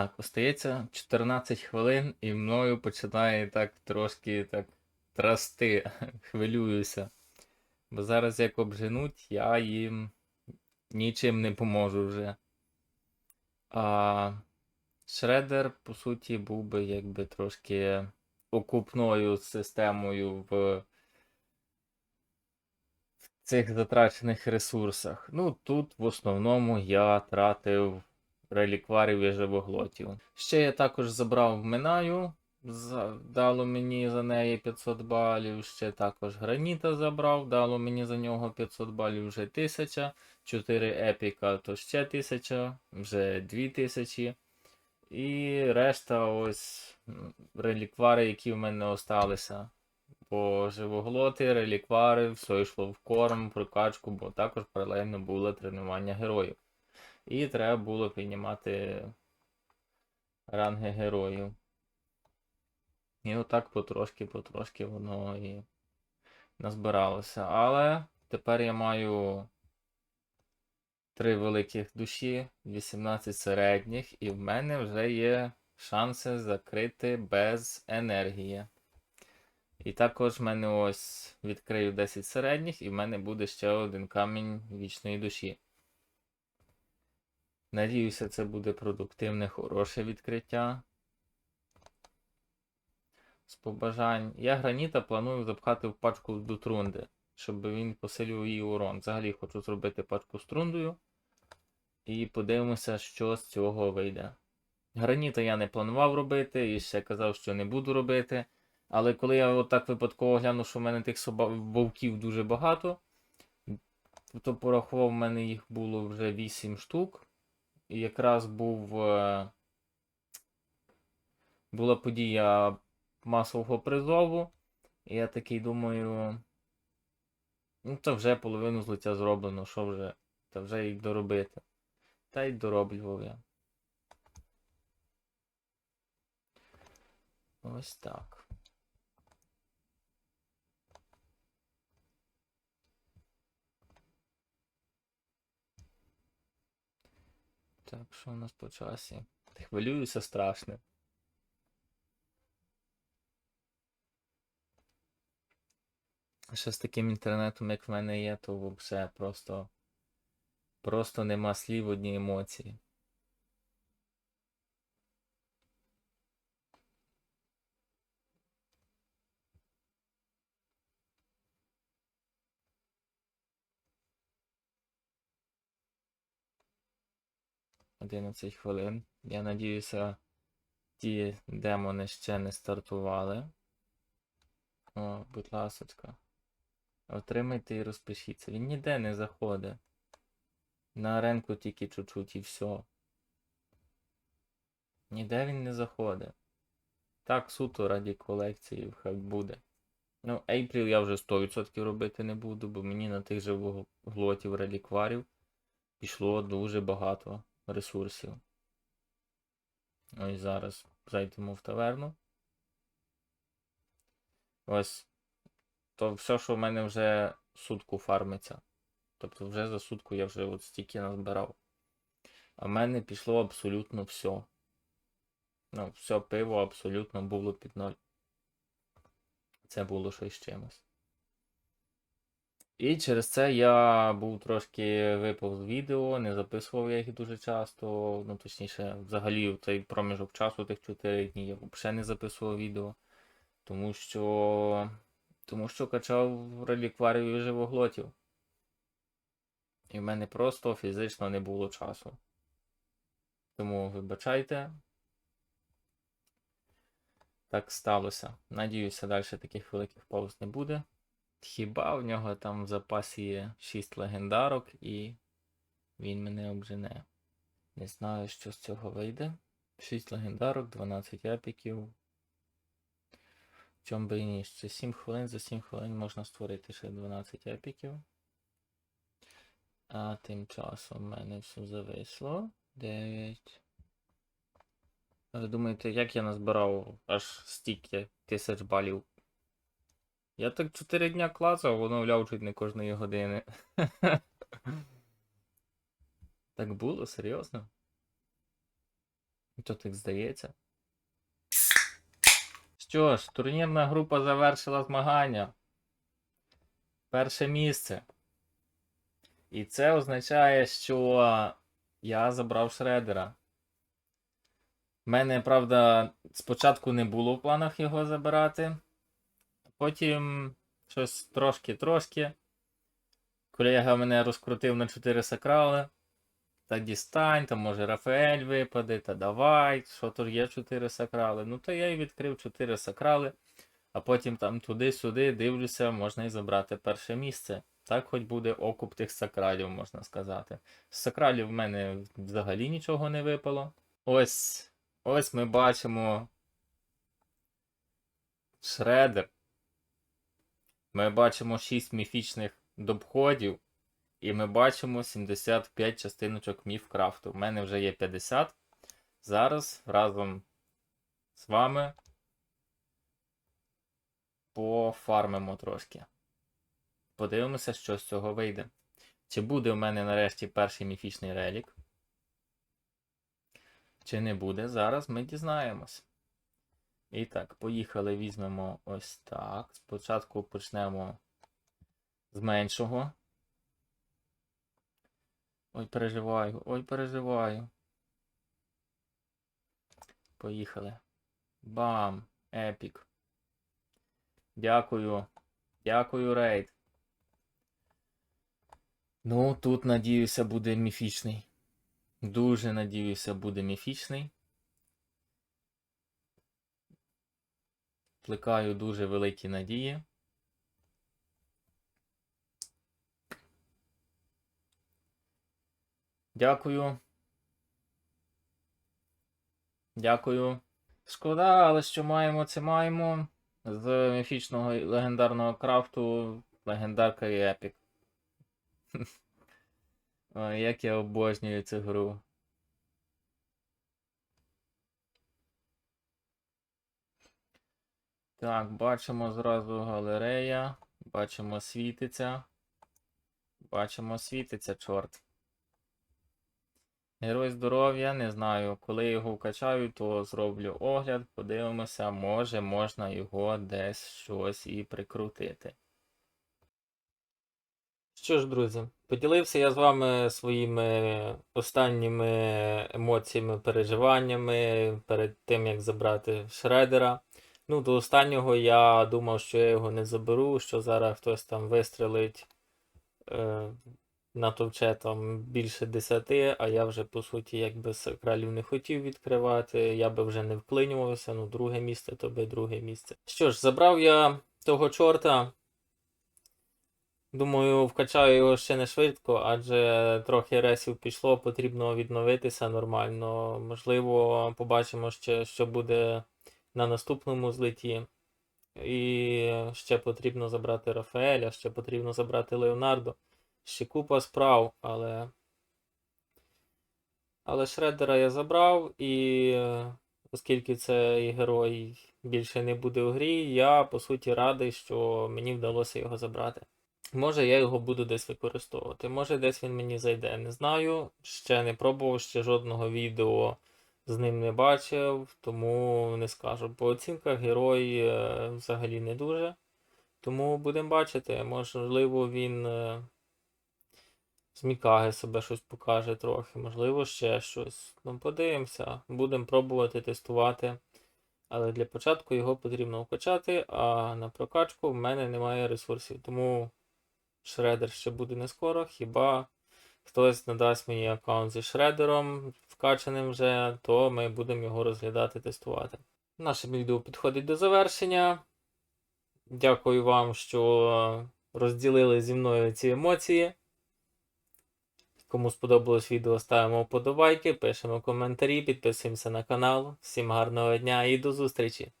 Так, остається 14 хвилин, і мною починає так трошки так трасти, хвилююся. Бо зараз як обженуть, я їм нічим не поможу вже. А Шредер, по суті, був би якби трошки окупною системою в цих затрачених ресурсах. Ну, тут в основному я тратив релікварів і живоглотів. Ще я також забрав Минаю, дало мені за неї 500 балів. Ще також граніта забрав, дало мені за нього 500 балів, вже 1000. 4 епіка, то ще 1000, вже 2000. І решта ось реліквари, які в мене осталися. Бо живоглоти, реліквари, все йшло в корм, прокачку, бо також паралельно було тренування героїв. І треба було піднімати ранги героїв. І отак потрошки-потрошки воно і назбиралося. Але тепер я маю 3 великих душі, 18 середніх, і в мене вже є шанси закрити без енергії. І також в мене ось відкрию 10 середніх, і в мене буде ще один камінь вічної душі. Надіюся, це буде продуктивне, хороше відкриття. З побажань. Я граніта планую запхати в пачку до трунди, щоб він посилював її урон. Взагалі хочу зробити пачку з трундою. І подивимося, що з цього вийде. Граніта я не планував робити, і ще казав, що не буду робити. Але коли я отак випадково глянув, що в мене тих вовків дуже багато, то порахував, в мене їх було вже 8 штук. Якраз був, е, була подія масового призову. І я такий думаю. Ну, то вже половину злиття зроблено, що вже? Та вже їх доробити. Та й дороблював я. Ось так. Так, що у нас по часі? Хвилююся страшно. Ще з таким інтернетом, як в мене є, то взагалі просто. Просто нема слів одні емоції. Одинадцять хвилин. Я надіюся, ті демони ще не стартували. О, будь ласочка. Отримайте і розпишіться. Він ніде не заходить. На аренку тільки чуть-чуть і все. Ніде він не заходить. Так, суто раді колекції хай буде. Ну, April я вже 100% робити не буду, бо мені на тих же глотів релікварів пішло дуже багато ресурсів. Ось зараз зайдемо в таверну. Ось. То все, що в мене вже сутку фармиться. Тобто вже за сутку я вже от стільки назбирав. А в мене пішло абсолютно все. Ну, все пиво абсолютно було під ноль. Це було щось чимось. І через це я був трошки випав з відео, не записував я їх дуже часто. Ну, точніше, взагалі в цей проміжок часу тих 4 дні я взагалі не записував відео. Тому що. Тому що качав релікварів живоглотів. І в мене просто фізично не було часу. Тому вибачайте. Так сталося. Надіюся, далі таких великих пауз не буде. Хіба в нього там в запасі є 6 легендарок і він мене обжене. Не знаю, що з цього вийде. 6 легендарок, 12 епіків. В чому би і ніж? Це 7 хвилин, за 7 хвилин можна створити ще 12 епіків. А тим часом в мене все зависло. 9. Ви думаєте, як я назбирав аж стільки тисяч балів? Я так 4 дня клацав, оновляв чуть не кожної години. Так було, серйозно? То так здається. Що ж, турнірна група завершила змагання. Перше місце. І це означає, що я забрав шредера. У мене, правда, спочатку не було в планах його забирати. Потім щось трошки-трошки. Колега мене розкрутив на 4 сакрали. Та дістань, та може Рафаель випаде, та давай, що ж є 4 сакрали. Ну то я і відкрив 4 сакрали, а потім там туди-сюди дивлюся, можна і забрати перше місце. Так хоч буде окуп тих сакралів, можна сказати. З сакралів в мене взагалі нічого не випало. Ось, ось ми бачимо шредер. Ми бачимо 6 міфічних добходів. І ми бачимо 75 частиночок міфкрафту. У мене вже є 50. Зараз разом з вами пофармимо трошки. Подивимося, що з цього вийде. Чи буде у мене нарешті перший міфічний релік? Чи не буде? Зараз ми дізнаємось. І так, поїхали, візьмемо ось так. Спочатку почнемо з меншого. Ой, переживаю, ой, переживаю. Поїхали. Бам! Епік. Дякую. Дякую, рейд. Ну, тут, надіюся, буде міфічний. Дуже надіюся, буде міфічний. Плекаю дуже великі надії. Дякую. Дякую. Шкода, але що маємо, це маємо. З міфічного легендарного крафту легендарка і епік. Як я обожнюю цю гру. Так, бачимо зразу галерея. Бачимо світиться. Бачимо світиться, чорт. Герой здоров'я, не знаю. Коли його вкачаю, то зроблю огляд, подивимося, може можна його десь щось і прикрутити. Що ж, друзі, поділився я з вами своїми останніми емоціями, переживаннями перед тим, як забрати шредера. Ну, до останнього я думав, що я його не заберу, що зараз хтось там вистрелить. Е натовче там більше 10, а я вже, по суті, якби сакралів не хотів відкривати, я би вже не вклинювався, ну, друге місце, то би друге місце. Що ж, забрав я того чорта. Думаю, вкачаю його ще не швидко, адже трохи ресів пішло, потрібно відновитися нормально. Можливо, побачимо ще, що буде на наступному злеті. І ще потрібно забрати Рафаеля, ще потрібно забрати Леонардо. Ще купа справ, але. Але Шредера я забрав, і е, оскільки цей герой більше не буде у грі, я по суті радий, що мені вдалося його забрати. Може я його буду десь використовувати. Може десь він мені зайде. Не знаю. Ще не пробував, ще жодного відео з ним не бачив, тому не скажу. По оцінках герой е, взагалі не дуже. Тому будемо бачити. Можливо, він. е, з Мікаги себе щось покаже трохи, можливо, ще щось. Ну, подивимося, будемо пробувати тестувати. Але для початку його потрібно вкачати, а на прокачку в мене немає ресурсів. Тому шредер ще буде не скоро, хіба хтось надасть мені аккаунт зі шредером вкачаним вже, то ми будемо його розглядати, тестувати. Наше відео підходить до завершення. Дякую вам, що розділили зі мною ці емоції. Кому сподобалось відео, ставимо вподобайки, пишемо коментарі, підписуємося на канал. Всім гарного дня і до зустрічі!